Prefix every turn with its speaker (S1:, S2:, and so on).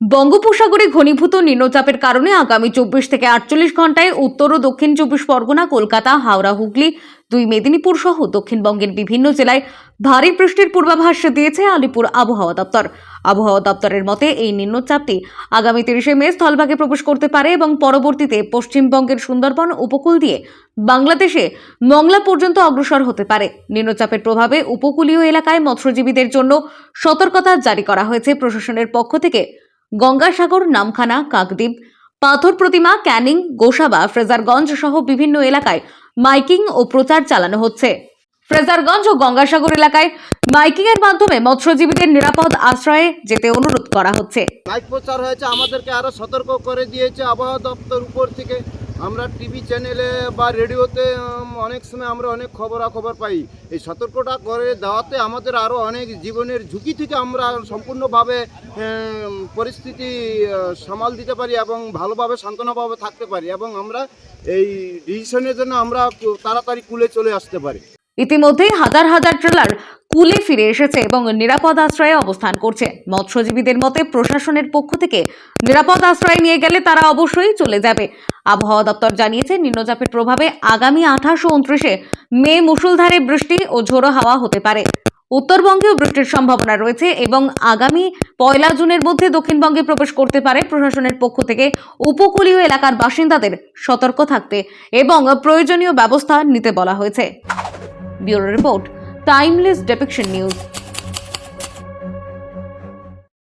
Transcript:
S1: বঙ্গোপসাগরে ঘনীভূত নিম্নচাপের কারণে আগামী চব্বিশ থেকে আটচল্লিশ ঘন্টায় উত্তর ও দক্ষিণ চব্বিশ পরগনা, কলকাতা, হাওড়া, হুগলি, দুই মেদিনীপুর সহ দক্ষিণবঙ্গের বিভিন্ন জেলায় ভারী বৃষ্টির পূর্বাভাস দিয়েছে আলিপুর আবহাওয়া দপ্তর। আবহাওয়া দপ্তরের মতে, এই নিম্নচাপটি আগামী তিরিশে মে স্থলভাগে প্রবেশ করতে পারে এবং পরবর্তীতে পশ্চিমবঙ্গের সুন্দরবন উপকূল দিয়ে বাংলাদেশে মংলা পর্যন্ত অগ্রসর হতে পারে। নিম্নচাপের প্রভাবে উপকূলীয় এলাকায় মৎস্যজীবীদের জন্য সতর্কতা জারি করা হয়েছে প্রশাসনের পক্ষ থেকে। গঙ্গাসাগর, নামখানা, কাকদ্বীপ, পাথর প্রতিমা, ক্যানিং, গোসাবা, ফ্রেজারগঞ্জ সহ বিভিন্ন এলাকায় মাইকিং ও প্রচার চালানো হচ্ছে। ফ্রেজারগঞ্জ ও গঙ্গাসাগর এলাকায় মাইকিং এর মাধ্যমে মৎস্যজীবীদের নিরাপদ আশ্রয়ে যেতে অনুরোধ করা হচ্ছে।
S2: মাইক প্রচার হয়েছে, আমাদেরকে আরও সতর্ক করে দিয়েছে আবহাওয়া দপ্তর উপর থেকে। আমরা টিভি চ্যানেলে বা রেডিওতে অনেক সময় আমরা অনেক খবরাখবর পাই। এই সতর্কটা করে দেওয়াতে আমাদের আরও অনেক জীবনের ঝুঁকি থেকে আমরা সম্পূর্ণভাবে পরিস্থিতি সামাল দিতে পারি এবং ভালোভাবে সান্ত্বনাভাবে থাকতে পারি এবং আমরা এই ডিসিশনের জন্য আমরা তাড়াতাড়ি কুলে চলে আসতে পারি।
S1: ইতিমধ্যেই হাজার হাজার ট্রেলার কুলে ফিরে এসেছে এবং নিরাপদ আশ্রয়ে অবস্থান করছে। মৎস্যজীবীদের মতে প্রশাসনের পক্ষ থেকে নিরাপদ আশ্রয়ে নিয়ে গেলে তারা অবশ্যই চলে যাবে। আবহাওয়া দপ্তর জানিয়েছে, নিম্নচাপের প্রভাবে আগামী আঠাশ ও উনত্রিশে মে মুষলধারে বৃষ্টি ও ঝোড়ো হাওয়া হতে পারে। উত্তরবঙ্গেও বৃষ্টির সম্ভাবনা রয়েছে এবং আগামী পয়লা জুনের মধ্যে দক্ষিণবঙ্গে প্রবেশ করতে পারে প্রশাসনের পক্ষ থেকে উপকূলীয় এলাকার বাসিন্দাদের সতর্ক থাকতে এবং প্রয়োজনীয় ব্যবস্থা নিতে বলা হয়েছে। Bureau Report, Timeless Depiction News.